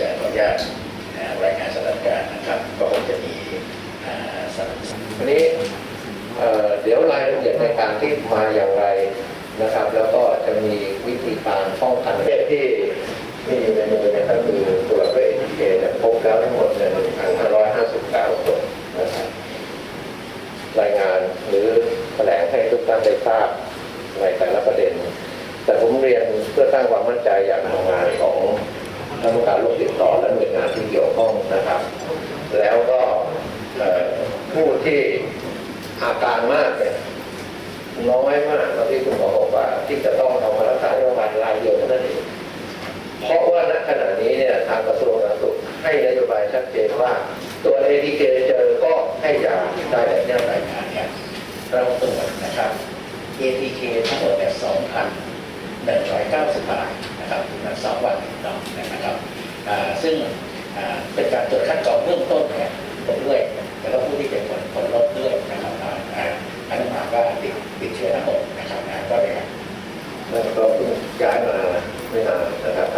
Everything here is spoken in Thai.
จะขออนุญาตรายงานสถานการณ์นะครับ ก็คงจะมีวันนี้เดี๋ยวรายละเอียดในการที่มาอย่างไรนะครับ แล้วก็จะมีวิธีการป้องกันประเทศที่ที่ในมือนะครับคือตรวจด้วยเอทีเคพบแล้วทั้งหมดหนึ่งพันห้าร้อยห้าสิบเก้าคนนะครับรายงานหรือแถลงให้ทุกท่านได้ทราบในแต่ละประเด็น แต่ผมเรียนเพื่อสร้างความมั่นใจอย่างทำงานของ คณะกรรมการโรคติดต่อและหน่วยงานที่เกี่ยวข้องนะครับ แล้วก็ผู้ที่อาการมากเนี่ยน้อยมากแล้วที่คุณหมอบอกว่า ที่จะต้องเอามารักษาโรงพยาบาลรายเดียวเท่านั้นเองเพราะว่าณขณะนี้เนี่ยทางกระทรวงสาธารณสุขให้นโยบายชัดเจนว่า ตัว ATK เจอก็ให้ยาได้แบบนี้รายานเนี่ยเราตรวจนะครับ ATK ทั้งหมดเนี่ย2,190ราย ซึ่งเป็นการตรวจคัดกรองเบื้องต้นเนี่ยผมด้วยแล้วก็ผู้ที่เป็นผลผลลบด้วยนะครับอันนี้หมายว่าติดติดเชื้อทั้งหมดนะครับก็เลยแล้วก็ย้ายมาไม่นานนะครับ